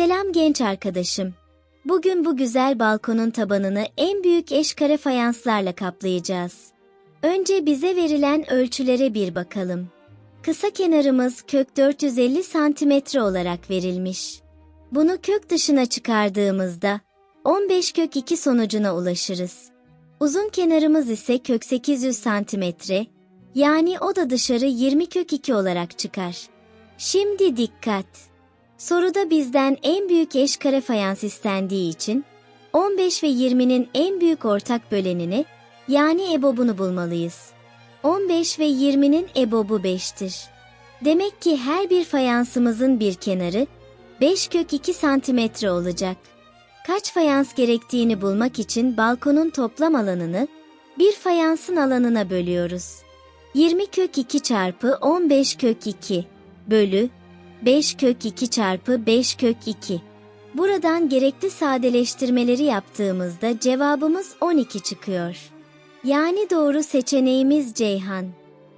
Selam genç arkadaşım. Bugün bu güzel balkonun tabanını en büyük eşkare fayanslarla kaplayacağız. Önce bize verilen ölçülere bir bakalım. Kısa kenarımız kök 450 santimetre olarak verilmiş. Bunu kök dışına çıkardığımızda 15 kök 2 sonucuna ulaşırız. Uzun kenarımız ise kök 800 santimetre, yani o da dışarı 20 kök 2 olarak çıkar. Şimdi dikkat! Soruda bizden en büyük eşkare fayans istendiği için 15 ve 20'nin en büyük ortak bölenini yani ebobunu bulmalıyız. 15 ve 20'nin ebobu 5'tir. Demek ki her bir fayansımızın bir kenarı 5 kök 2 santimetre olacak. Kaç fayans gerektiğini bulmak için balkonun toplam alanını bir fayansın alanına bölüyoruz. 20 kök 2 çarpı 15 kök 2 bölü 5 kök 2 çarpı 5 kök 2. Buradan gerekli sadeleştirmeleri yaptığımızda cevabımız 12 çıkıyor. Yani doğru seçeneğimiz Ceyhan.